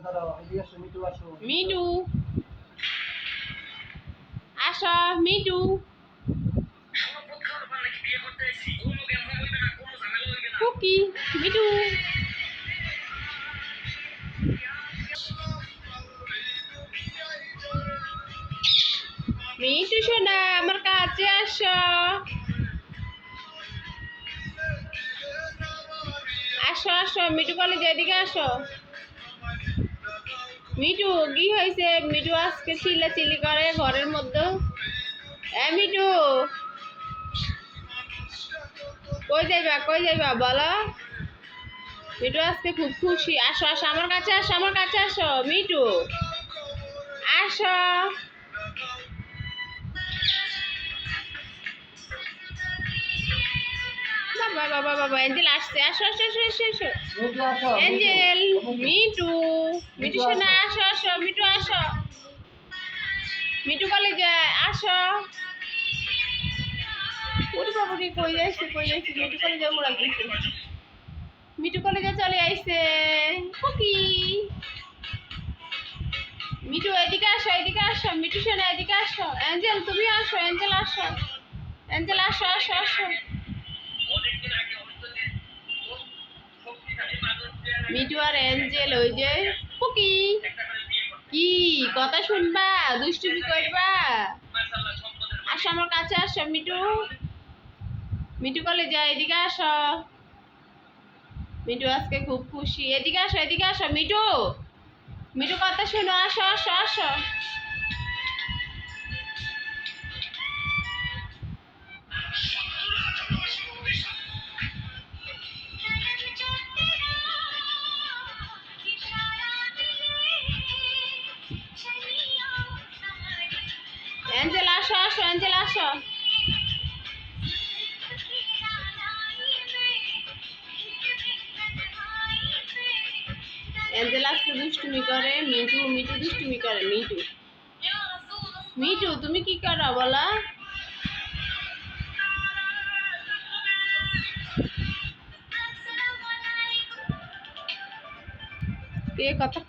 দাঁড়াও এদিকে আসো মিটু আসো মিটু আসো মিটু কুকি মিটু মিটু শোনা আমার কাছে আসো আসো আসো মিটু কলেজ এদিকে আসো Mitu কি হয়েছে? মিটু আজকে চিল্লা চিল্লি করে ঘরের মধ্যে। এ মিটু কই যাইবা কই যাইবা বলো। মিটু আজকে খুব খুশি। আসো আসো, আমার কাছে আসো, আমার কাছে আসো। মিটু আসো। বাবা বাবা বাবা এঞ্জেল আসছে আসো আসো আসো আসো আসো। মিটু এঞ্জেল মিটু মিটু আসো আসো মিটু আসো। মিটু কলেজে আসো। ওরে বাবা রে কই যাইছে কই যাইছে? মিটু কলেজে মোড়া গেছে মিটু কলেজে চলে আইছে। কুকি মিটু এদিকে আসো এদিকে আসো। মিটু শোনা এদিকে আসো। এঞ্জেল তুমি আসো এঞ্জেল আসো। এঞ্জেল আসো আসো আসো। মিটু আর এঞ্জেল ওই যে পুকি। কি কথা শুনবা, দুষ্টুমি করবা? আসো আমার কাছে, আসো মিটু মিটু কলে যা, এদিকে আসো। মিটু আজকে খুব খুশি। এদিকে আসো এদিকে আসো মিটু মিটু কথা শুনো, আসো আসো আসো। আসো আসো অ্যাঞ্জেল আসো অ্যাঞ্জেল আজকে দুষ্টুমি করে মিটু মিটু দুষ্টুমি করে মিটু মিটু তুমি কি করো বলো কে কথা